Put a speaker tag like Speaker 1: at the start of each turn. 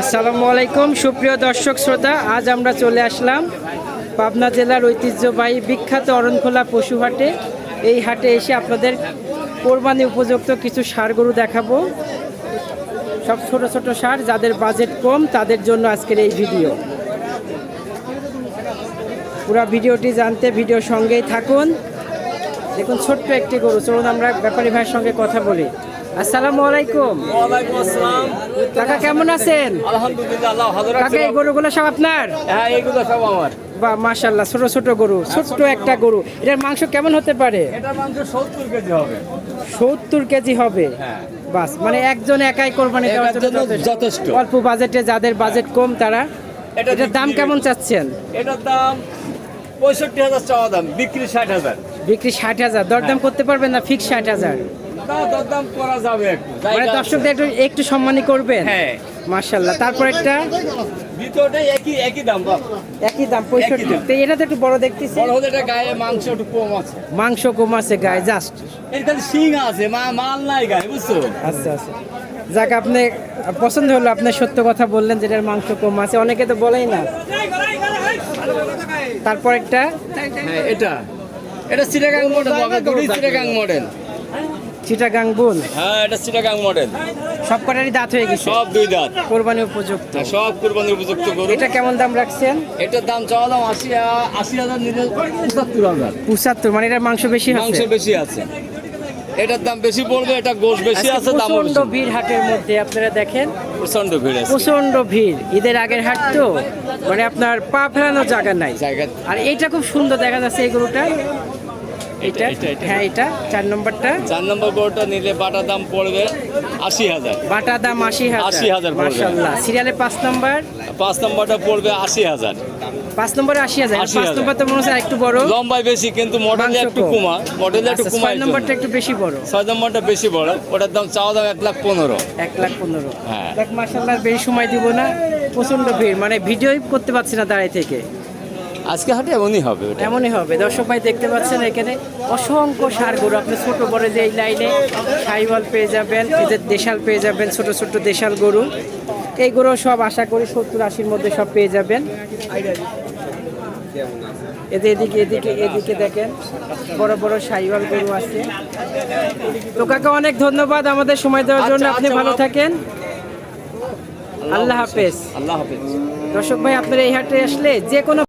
Speaker 1: আসসালামু আলাইকুম, সুপ্রিয় দর্শক শ্রোতা, আজ আমরা চলে আসলাম পাবনা জেলার ঐতিহ্যবাহী বিখ্যাত অরণখোলা পশু হাটে। এই হাটে এসে আপনাদের কোরবানি উপযুক্ত কিছু সার গরু দেখাবো। সব ছোট ছোট সার, যাদের বাজেট কম, তাদের জন্য আজকের এই ভিডিও। পুরো ভিডিওটি জানতে ভিডিও সঙ্গেই থাকুন। দেখুন, ছোট্ট একটি গরু। চলুন আমরা ব্যাপারী ভাইয়ের সঙ্গে কথা বলি। আসসালামু আলাইকুম।
Speaker 2: ওয়ালাইকুম আসসালাম।
Speaker 1: কাকা কেমন আছেন?
Speaker 2: আলহামদুলিল্লাহ আল্লাহ
Speaker 1: কাকা এই গরুগুলো সব আপনার?
Speaker 2: হ্যাঁ এইগুলো সব আমার।
Speaker 1: বা মাশাল্লাহ ছোট ছোট গরু ছোট্ট একটা গরু। এটার মাংস কেমন হতে পারে?
Speaker 2: এটা মাংস সত্তর কেজি হবে।
Speaker 1: সত্তর কেজি হবে?
Speaker 2: হ্যাঁ।
Speaker 1: বাস মানে একজন একাই কোরবানি দেওয়ার জন্য যথেষ্ট। অল্প বাজেটে যাদের বাজেট কম তারা এটার দাম কেমন চাচ্ছেন?
Speaker 2: এটার দাম পঁয়ষট্টি হাজার চাওয়া দাম বিক্রি ষাট হাজার।
Speaker 1: বিক্রি ষাট হাজার দরদাম করতে পারবেন না ফিক্স ষাট হাজার।
Speaker 2: দরদাম করা যাবে একটু।
Speaker 1: মানে দর্শকদের একটু একটু সম্মানী করবেন?
Speaker 2: হ্যাঁ।
Speaker 1: মার্শাল্লাহ তারপর একটা?
Speaker 2: ভিতরটা একই একই দাম
Speaker 1: একই দাম পঁয়ষট্টি
Speaker 2: দাম।
Speaker 1: তো এটা তো একটু বড় দেখতেছি।
Speaker 2: বড় হলে এটা গায়ে মাংস একটু কম আছে।
Speaker 1: মাংস কম আছে গায়ে জাস্ট।
Speaker 2: শিং আছে মা মাল নাই গায়ে বুঝছ?
Speaker 1: আচ্ছা আচ্ছা। যাক আপনি পছন্দ হলো আপনি সত্য কথা বললেন যেটার মাংস কম আছে। অনেকে তো বলেই না। তারপর একটা?
Speaker 2: হ্যাঁ এটা। এটা সিটাগাং মডেল হবে দুটি সিটাগাং মডেল
Speaker 1: চিটাগাং বুল?
Speaker 2: হ্যাঁ এটা সিটাগাং মডেল
Speaker 1: সব কটারই দাঁত হয়ে গেছে?
Speaker 2: সব দুই দাঁত।
Speaker 1: কোরবানি উপযুক্ত।
Speaker 2: হ্যাঁ, সব কুরবানির উপযুক্ত গরু।
Speaker 1: এটা কেমন দাম রাখছেন?
Speaker 2: এটার দাম চাওয়া দাম আশি আশি হাজার নিলে পঁচাত্তর হাজার।
Speaker 1: পঁচাত্তর মানে এটার মাংস বেশি
Speaker 2: মাংস বেশি আছে। এটার দাম বেশি পড়বে এটা গোশ বেশি আছে দাম
Speaker 1: প্রচণ্ড ভিড় হাটের মধ্যে আপনারা দেখেন?
Speaker 2: প্রচণ্ড ভিড় আছে।
Speaker 1: প্রচণ্ড ভিড়। ঈদের আগের হাট তো মানে আপনার পা ফেরানোর জায়গা নাই।
Speaker 2: জায়গা
Speaker 1: আর এইটা খুব সুন্দর দেখা যাচ্ছে এই গরুটা এটা। হ্যাঁ এটা চার নম্বরটা?
Speaker 2: চার নম্বর গরুটা নিলে দাম পড়বে আশি হাজার।
Speaker 1: বাটা দাম আশি হাজার।
Speaker 2: 80,000 পড়বে।
Speaker 1: মার্শাল্লাহ সিরিয়ালে পাঁচ নম্বর?
Speaker 2: পাঁচ নম্বরটা পড়বে আশি হাজার।
Speaker 1: পাঁচ নম্বরে আশি হাজার।
Speaker 2: 80,000
Speaker 1: পাঁচ নম্বর তো মনে হচ্ছে একটু বড়।
Speaker 2: লম্বায় বেশি কিন্তু মডেলে একটু
Speaker 1: কম।
Speaker 2: কমা মডেলে একটু
Speaker 1: আচ্ছা,
Speaker 2: কমা
Speaker 1: ছয় নম্বরটা একটু বেশি বড়।
Speaker 2: ছয় নম্বরটা বেশি বড়। ওটার দাম চাওয়া দাম এক লাখ পনেরো।
Speaker 1: এক লাখ পনেরো।
Speaker 2: হ্যাঁ।
Speaker 1: মার্শাল্লাহ বেশি সময় দিব না। প্রচণ্ড ভিড়। মানে ভিডিওই করতে পারছি না দাঁড়াই থেকে।
Speaker 2: আজকে হাটে এমনই হবে
Speaker 1: এমনই হবে। দর্শক ভাই দেখতে পাচ্ছেন এখানে অসংখ্য সার গরু। আপনি ছোট বড় যে এই লাইনে সাইওয়াল পেয়ে যাবেন এদের দেশাল পেয়ে যাবেন ছোট ছোট দেশাল গরু। এই গরু সব আশা করি সত্তর আশির মধ্যে সব পেয়ে যাবেন। এদের এদিকে এদিকে এদিকে দেখেন বড় বড় সাইওয়াল গরু আছে। তো কাকা অনেক ধন্যবাদ আমাদের সময় দেওয়ার জন্য।
Speaker 2: আচ্ছা,
Speaker 1: আপনি
Speaker 2: আচ্ছা,
Speaker 1: ভালো থাকেন। আল্লাহ হাফেজ।
Speaker 2: আল্লাহ হাফেজ।
Speaker 1: দর্শক ভাই আপনারা এই হাটে আসলে যে কোনো